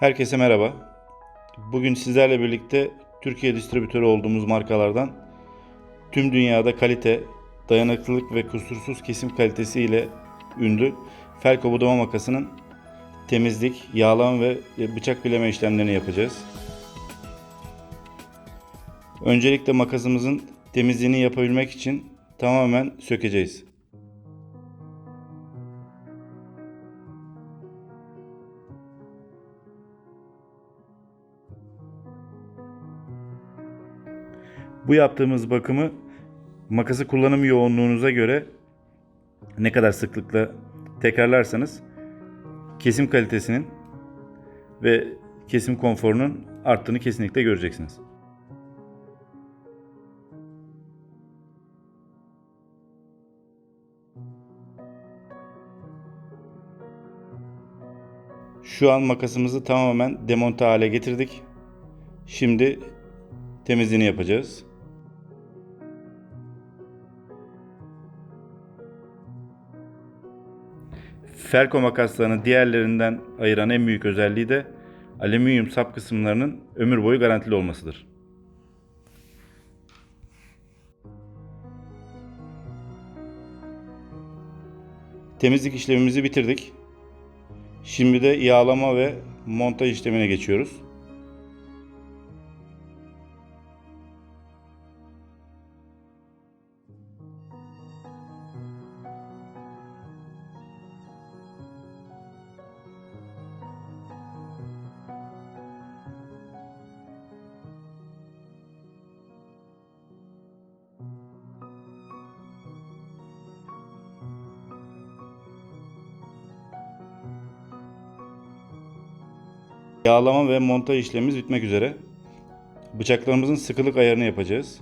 Herkese merhaba. Bugün sizlerle birlikte Türkiye distribütörü olduğumuz markalardan tüm dünyada kalite, dayanıklılık ve kusursuz kesim kalitesi ile ünlü Felko budama makasının temizlik, yağlama ve bıçak bileme işlemlerini yapacağız. Öncelikle makasımızın temizliğini yapabilmek için tamamen sökeceğiz. Bu yaptığımız bakımı makası kullanım yoğunluğunuza göre ne kadar sıklıkla tekrarlarsanız kesim kalitesinin ve kesim konforunun arttığını kesinlikle göreceksiniz. Şu an makasımızı tamamen demonte hale getirdik. Şimdi temizliğini yapacağız. Felko makaslarını diğerlerinden ayıran en büyük özelliği de alüminyum sap kısımlarının ömür boyu garantili olmasıdır. Temizlik işlemimizi bitirdik. Şimdi de yağlama ve montaj işlemine geçiyoruz. Yağlama ve montaj işlemimiz bitmek üzere. Bıçaklarımızın sıkılık ayarını yapacağız.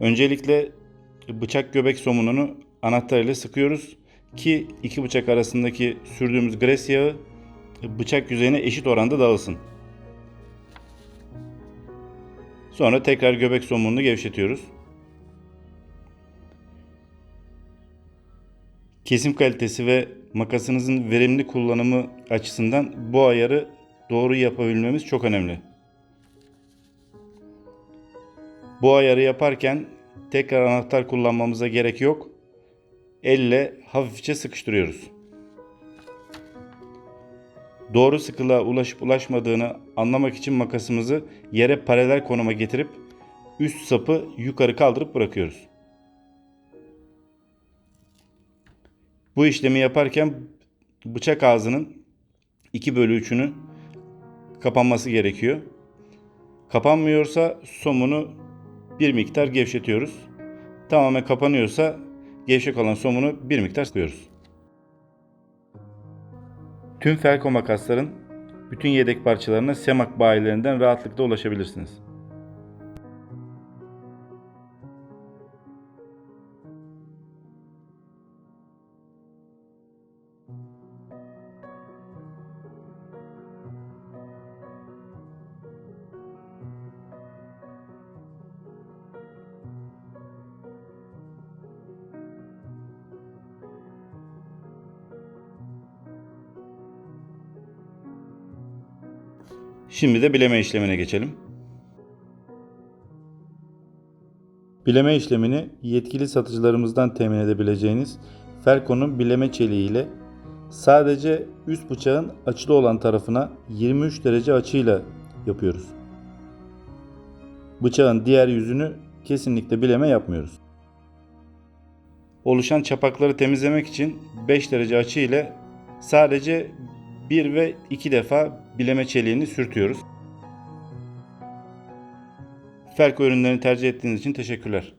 Öncelikle bıçak göbek somununu anahtar ile sıkıyoruz ki iki bıçak arasındaki sürdüğümüz gres yağı bıçak yüzeyine eşit oranda dağılsın. Sonra tekrar göbek somununu gevşetiyoruz. Kesim kalitesi ve makasınızın verimli kullanımı açısından bu ayarı doğru yapabilmemiz çok önemli. Bu ayarı yaparken tekrar anahtar kullanmamıza gerek yok. Elle hafifçe sıkıştırıyoruz. Doğru sıkılığa ulaşıp ulaşmadığını anlamak için makasımızı yere paralel konuma getirip üst sapı yukarı kaldırıp bırakıyoruz. Bu işlemi yaparken bıçak ağzının 2 bölü 3'ünü kapanması gerekiyor. Kapanmıyorsa somunu bir miktar gevşetiyoruz. Tamamen kapanıyorsa gevşek olan somunu bir miktar sıkıyoruz. Tüm Felko makasların bütün yedek parçalarına Semak bayilerinden rahatlıkla ulaşabilirsiniz. Şimdi de bileme işlemine geçelim. Bileme işlemini yetkili satıcılarımızdan temin edebileceğiniz Felco'nun bileme çeliği ile sadece üst bıçağın açılı olan tarafına 23 derece açıyla yapıyoruz. Bıçağın diğer yüzünü kesinlikle bileme yapmıyoruz. Oluşan çapakları temizlemek için 5 derece açı ile sadece 1 ve 2 defa bileme çeliğini sürtüyoruz. Felko ürünlerini tercih ettiğiniz için teşekkürler.